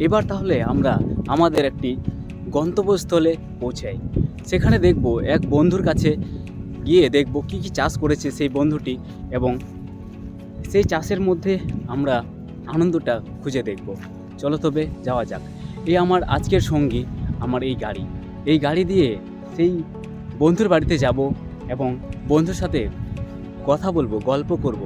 এবার তাহলে আমরা আমাদের একটি গন্তব্যস্থলে পৌঁছাই। সেখানে দেখব এক বন্ধুর কাছে গিয়ে দেখব কি কি চাষ করেছে সেই বন্ধুটি এবং সেই চাষের মধ্যে আমরা আনন্দটা খুঁজে দেখব। চলো তবে যাওয়া যাক। এই আমার আজকের সঙ্গী, আমার এই গাড়ি। এই গাড়ি দিয়ে সেই বন্ধুর বাড়িতে যাব এবং বন্ধুর সাথে কথা বলব, গল্প করব।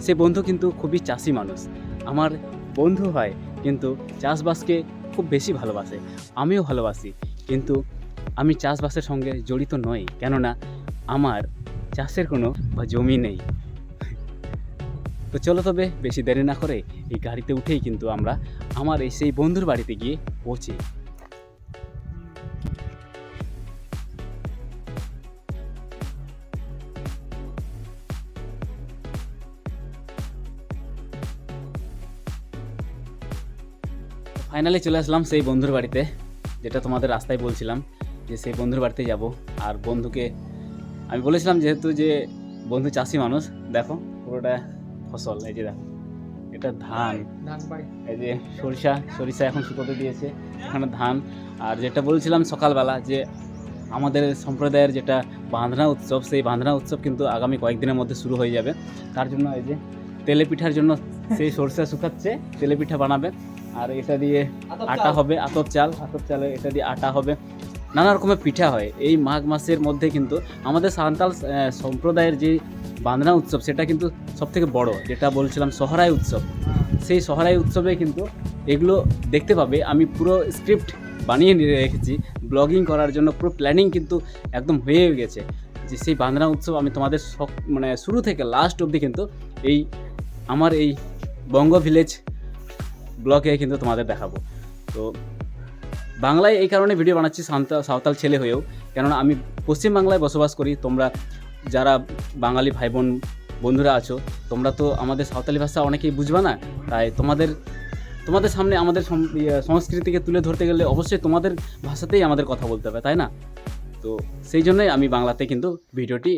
সে বন্ধু কিন্তু খুবই চাষি মানুষ। আমার বন্ধু হয় কিন্তু চাষবাসকে খুব বেশি ভালোবাসে। আমিও ভালোবাসি। কিন্তু আমি চাষবাসের সঙ্গে জড়িত নই। কেননা আমার চাষের কোনো বা জমি নেই। তো চলো তবে বেশি দেরি না করে এই গাড়িতে উঠেই কিন্তু আমরা আমার এই সেই বন্ধুর বাড়িতে গিয়ে পৌঁছি। ফাইনালি চলে আসলাম সেই বন্ধুর বাড়িতে যেটা তোমাদের রাস্তায় বলছিলাম যে সেই বন্ধুর বাড়িতে যাব। আর বন্ধুকে আমি বলেছিলাম যেহেতু যে বন্ধু চাষি মানুষ দেখো পুরোটা ফসল এই যে দেখো এটা ধান। এই যে সরিষা সরিষা এখন শুকোতে দিয়েছে এখানে ধান। আর যেটা বলছিলাম সকালবেলা যে আমাদের সম্প্রদায়ের যেটা বাঁধনা উৎসব সেই বাঁধনা উৎসব কিন্তু আগামী কয়েকদিনের মধ্যে শুরু হয়ে যাবে। তার জন্য এই যে তেলে পিঠার জন্য সেই সরষা শুকাচ্ছে তেলে পিঠা বানাবে। আর এটা দিয়ে আটা হবে আতপ চাল আতপ চালে এটা দিয়ে আটা হবে। নানা রকমের পিঠা হয়। এই মাঘ মাসের মধ্যে কিন্তু আমাদের সান্তাল আহ, সম্প্রদায়ের যে বাঁধনা উৎসব সেটা কিন্তু সবথেকে বড়। যেটা বলছিলাম সহরাই উৎসব। সেই সহরাই উৎসবে কিন্তু এগুলো দেখতে পাবে। আমি পুরো স্ক্রিপ্ট বানিয়ে নিয়ে রেখেছি। ব্লগিং করার জন্য পুরো প্ল্যানিং কিন্তু একদম হয়ে গেছে। যে সেই বাঁধনা উৎসব আমি তোমাদের সব মানে শুরু থেকে লাস্ট অবধি কিন্তু এই আমার এই বঙ্গ ভিলেজ ব্লগে কিন্তু তোমাদের দেখাবো। তো বাংলায় এই কারণে ভিডিও বানাচ্ছি সান্তা সাঁওতাল ছেলে হয়েও। কেননা আমি পশ্চিম বাংলায় বসবাস করি তোমরা যারা বাঙালি ভাই বোন বন্ধুরা আছো তোমরা তো আমাদের সাঁওতালি ভাষা অনেকেই বুঝবা না। তাই তোমাদের তোমাদের সামনে আমাদের ইয়ে, সংস্কৃতিকে তুলে ধরতে গেলে অবশ্যই তোমাদের ভাষাতেই আমাদের কথা বলতে হবে তাই না? তো সেই জন্যই আমি বাংলাতে কিন্তু ভিডিওটি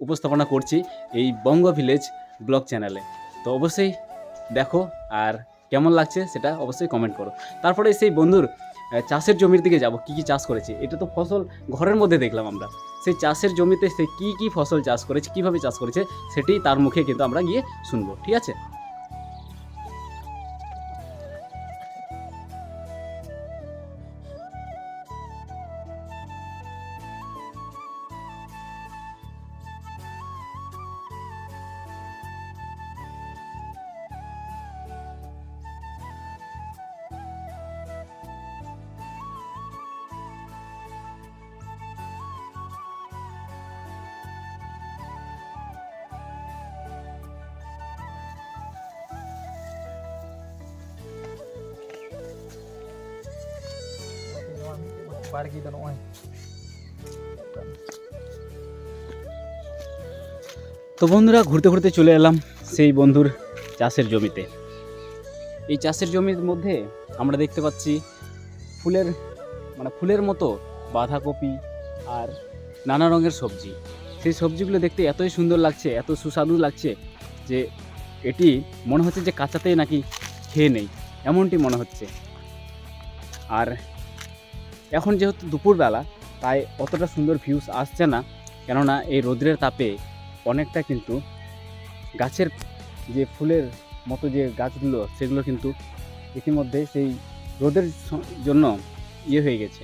উপস্থাপনা করছি এই বঙ্গ ভিলেজ ব্লগ চ্যানেলে। তো অবশ্যই দেখো আর কেমন লাগছে সেটা অবশ্যই কমেন্ট করো। তারপরে সেই বন্ধুর চাষের জমির দিকে যাব, কি কি চাষ করেছে? এটা তো ফসল ঘরের মধ্যে দেখলাম আমরা। সেই চাষের জমিতে সে কী কী ফসল চাষ করেছে, কীভাবে চাষ করেছে, সেটি তার মুখে কিন্তু আমরা গিয়ে শুনব, ঠিক আছে? বাড়ি তো নয় তো বন্ধুরা, ঘুরতে ঘুরতে চলে এলাম সেই বন্ধুর চাষের জমিতে। এই চাষের জমির মধ্যে আমরা দেখতে পাচ্ছি ফুলের মানে ফুলের মতো বাঁধাকপি আর নানা রঙের সবজি। সেই সবজিগুলো দেখতে এতই সুন্দর লাগছে, এত সুস্বাদু লাগছে যে এটি মনে হচ্ছে যে কাঁচাতেই নাকি খেয়ে নেই, এমনটি মনে হচ্ছে। আর এখন যেহেতু দুপুরবেলা, তাই অতটা সুন্দর ভিউস আসছে না। কেননা এই রোদ্রের তাপে অনেকটা কিন্তু গাছের যে ফুলের মতো যে গাছগুলো, সেগুলো কিন্তু ইতিমধ্যে সেই রোদের জন্য ইয়ে হয়ে গেছে।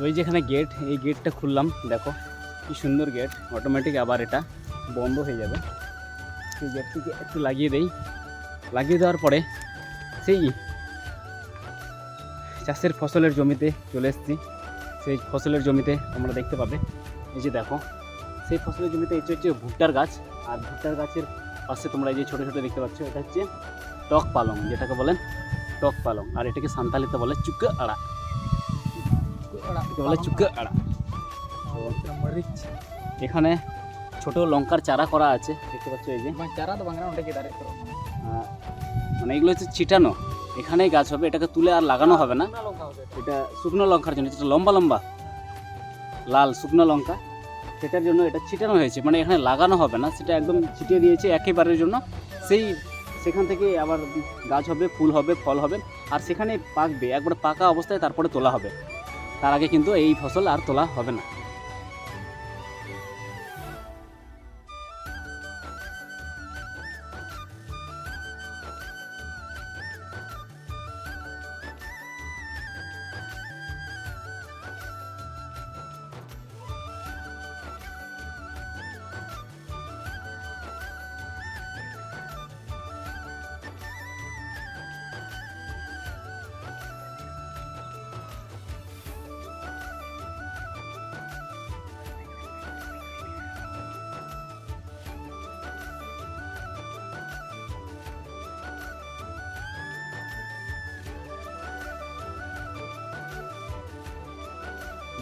তো এই যেখানে গেট এই গেটটা খুললাম, দেখো, কি সুন্দর গেট অটোমেটিক আবার এটা বন্ধ হয়ে যাবে। সেই গেটটিকে একটু লাগিয়ে দেই। লাগিয়ে দেওয়ার পরে, সেই চাষের ফসলের জমিতে চলে এসেছি। সেই ফসলের জমিতে তোমরা দেখতে পাবে। এই যে দেখো, সেই ফসলের জমিতে এটা হচ্ছে ভুট্টার গাছ। আর ভুট্টার গাছের পাশে তোমরা এই যে ছোটো ছোটো দেখতে পাচ্ছ, এটা হচ্ছে টক পালং, যেটাকে বলেন টক পালং। আর এটাকে সান্তালিতে বলে চুক্কা আড়া বলে চুক্কা আড়া মরিচ এখানে ছোট লঙ্কার চারা করা আছে দেখতে পাচ্ছ এই যে। চারা তো বাংলা দাঁড়িয়ে মানে এগুলো হচ্ছে ছিটানো। এখানেই গাছ হবে এটাকে তুলে আর লাগানো হবে না। এটা শুকনো লঙ্কার জন্য যেটা লম্বা লম্বা লাল শুকনো লঙ্কা সেটার জন্য এটা ছিটানো হয়েছে। মানে এখানে লাগানো হবে না সেটা একদম ছিটিয়ে দিয়েছে একেবারের জন্য। সেই সেখান থেকে আবার গাছ হবে ফুল হবে ফল হবে আর সেখানে পাকবে একবার পাকা অবস্থায় তারপরে তোলা হবে। তার আগে কিন্তু এই ফসল আর তোলা হবে না।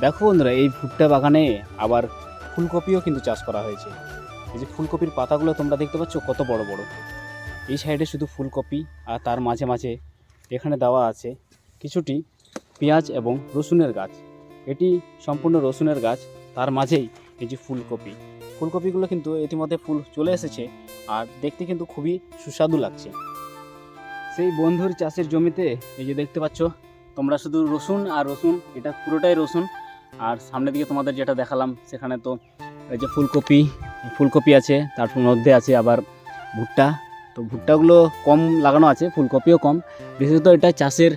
দেখো বন্ধুরা, এই ভুট্টা বাগানে আবার ফুলকপিও কিন্তু চাষ করা হয়েছে। এই যে ফুলকপির পাতাগুলো তোমরা দেখতে পাচ্ছ, কত বড় বড়। এই সাইডে শুধু ফুলকপি আর তার মাঝে মাঝে এখানে দেওয়া আছে কিছুটি পেঁয়াজ এবং রসুনের গাছ। এটি সম্পূর্ণ রসুনের গাছ, তার মাঝেই এই যে ফুলকপি। ফুলকপিগুলো কিন্তু ইতিমধ্যে ফুল চলে এসেছে আর দেখতে কিন্তু খুবই সুস্বাদু লাগছে। সেই বন্ধুর চাষের জমিতে এই যে দেখতে পাচ্ছ, তোমরা শুধু রসুন আর রসুন, এটা পুরোটাই রসুন। আর সামনের দিকে তোমাদের যেটা দেখালাম, সেখানে তো এই যে ফুলকপি ফুলকপি আছে তার মধ্যে আছে আবার ভুট্টা। তো ভুট্টাগুলো কম লাগানো আছে, ফুলকপিও কম। বিশেষত এটা চাষের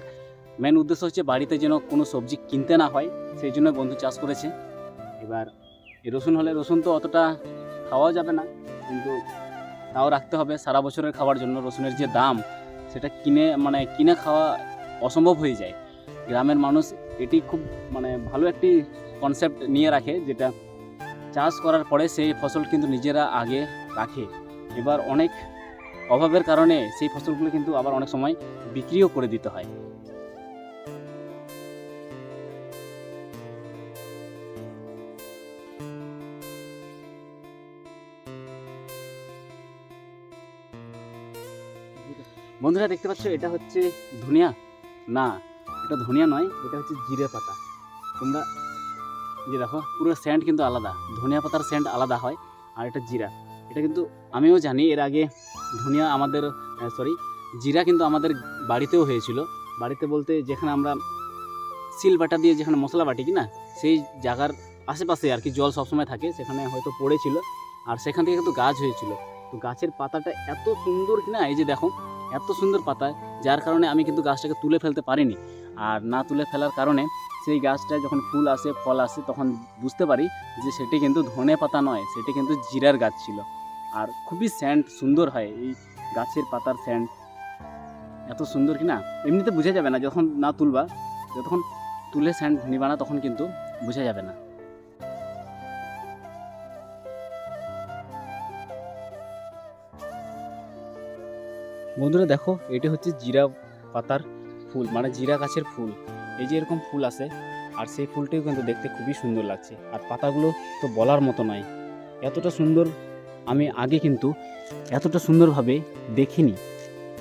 মেন উদ্দেশ্য হচ্ছে বাড়িতে যেন কোনো সবজি কিনতে না হয়, সেই জন্য বন্ধু চাষ করেছে। এবার রসুন হলে রসুন তো অতটা খাওয়া যাবে না, কিন্তু তাও রাখতে হবে। সারা বছরের খাওয়ার জন্য রসুনের যে দাম, সেটা কিনে মানে কিনে খাওয়া অসম্ভব হয়ে যায়। গ্রামের মানুষ এটি খুব মানে ভালো একটি কনসেপ্ট নিয়ে রাখে, যেটা চাষ করার পরে সেই ফসল কিন্তু নিজেরা আগে রাখে। এবার অনেক অভাবের কারণে সেই ফসলগুলো কিন্তু আবার অনেক সময় বিক্রিও করে দিতে হয়। বন্ধুরা, দেখতে পাচ্ছ, এটা হচ্ছে ধুনিয়া? না এটা ধনিয়া নয়, এটা হচ্ছে জিরে পাতা। তোমরা যে দেখো, পুরো স্যান্ড কিন্তু আলাদা। ধনিয়া পাতার স্যান্ড আলাদা হয়, আর এটা জিরা। এটা কিন্তু আমিও জানি, এর আগে ধনিয়া আমাদের সরি জিরা কিন্তু আমাদের বাড়িতেও হয়েছিল। বাড়িতে বলতে যেখানে আমরা সিল বাটা দিয়ে যেখানে মশলা বাটি কি না সেই জায়গার আশেপাশে আর কি জল সবসময় থাকে, সেখানে হয়তো পড়েছিল। আর সেখান থেকে কিন্তু গাছ হয়েছিল। তো গাছের পাতাটা এত সুন্দর কি না এই যে দেখো, এত সুন্দর পাতা, যার কারণে আমি কিন্তু গাছটাকে তুলে ফেলতে পারিনি। আর না তুলে ফেলার কারণে সেই গাছটায় যখন ফুল আসে, ফল আসে, তখন বুঝতে পারি যে সেটি কিন্তু ধনে পাতা নয়, সেটি কিন্তু জিরার গাছ ছিল। আর খুবই স্যান্ড সুন্দর হয় এই গাছের পাতার স্যান্ড। এত সুন্দর কি না? এমনিতে বোঝা যাবে না, যখন না তুলবা, যতক্ষণ তুলে স্যান্ড নিবা না, তখন কিন্তু বোঝা যাবে না। বন্ধুরা দেখো, এটা হচ্ছে জিরা পাতার ফুল মানে জিরা গাছের ফুল। এই যে এরকম ফুল আছে, আর সেই ফুলটিও কিন্তু দেখতে খুবই সুন্দর লাগছে। আর পাতাগুলো তো বলার মতো নয়। এতটা সুন্দর আমি আগে কিন্তু এতটা সুন্দরভাবে দেখিনি।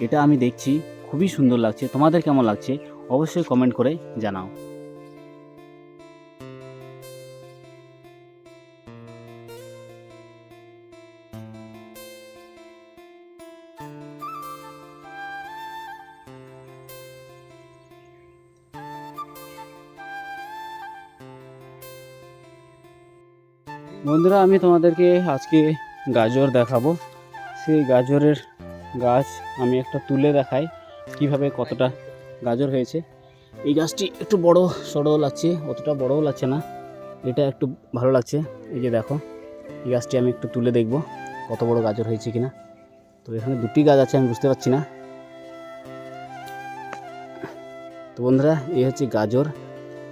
এটা আমি দেখছি, খুবই সুন্দর লাগছে। তোমাদের কেমন লাগছে, অবশ্যই কমেন্ট করে জানাও। বন্ধুরা, আমি তোমাদেরকে আজকে গাজর দেখাবো। সেই গাজরের গাছ আমি একটা তুলে দেখাই, কীভাবে কতটা গাজর হয়েছে। এই গাছটি একটু বড় সড়ো লাগছে, অতটা বড়ও লাগছে না, এটা একটু ভালো লাগছে। এই যে দেখো, এই গাছটি আমি একটু তুলে দেখব, কত বড় গাজর হয়েছে কিনা। তো এখানে দুটি গাছ আছে, আমি বুঝতে পারছি না। তো বন্ধুরা, এই হচ্ছে গাজর।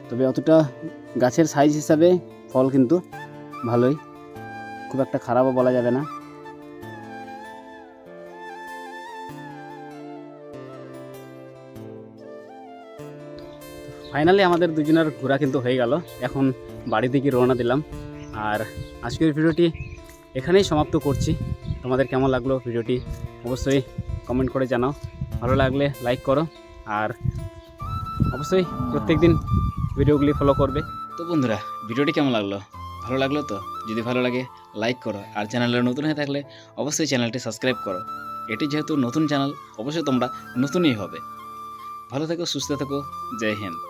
তবে অতটা গাছের সাইজ হিসাবে ফল কিন্তু ভালোই। খুব একটা খারাপও বলা যাবে না। ফাইনালি আমাদের দুজনের ঘোরা কিন্তু হয়ে গেল। এখন বাড়ি থেকে রওনা দিলাম। আর আজকের ভিডিওটি এখানেই সমাপ্ত করছি। তোমাদের কেমন লাগল ভিডিওটি অবশ্যই কমেন্ট করে জানাও। ভালো লাগলে লাইক করো। আর অবশ্যই প্রত্যেকদিন ভিডিওগুলি ফলো করবে। তো বন্ধুরা, ভিডিওটি কেমন লাগল? ভালো লাগল তো? যদি ভালো লাগে লাইক করো। আর চ্যানেলে নতুন হয়ে থাকলে অবশ্যই চ্যানেলটি সাবস্ক্রাইব করো। এটি যেহেতু নতুন চ্যানেল, অবশ্যই তোমরা নতুনই হবে। ভালো থেকো, সুস্থ থেকো। জয় হিন্দ।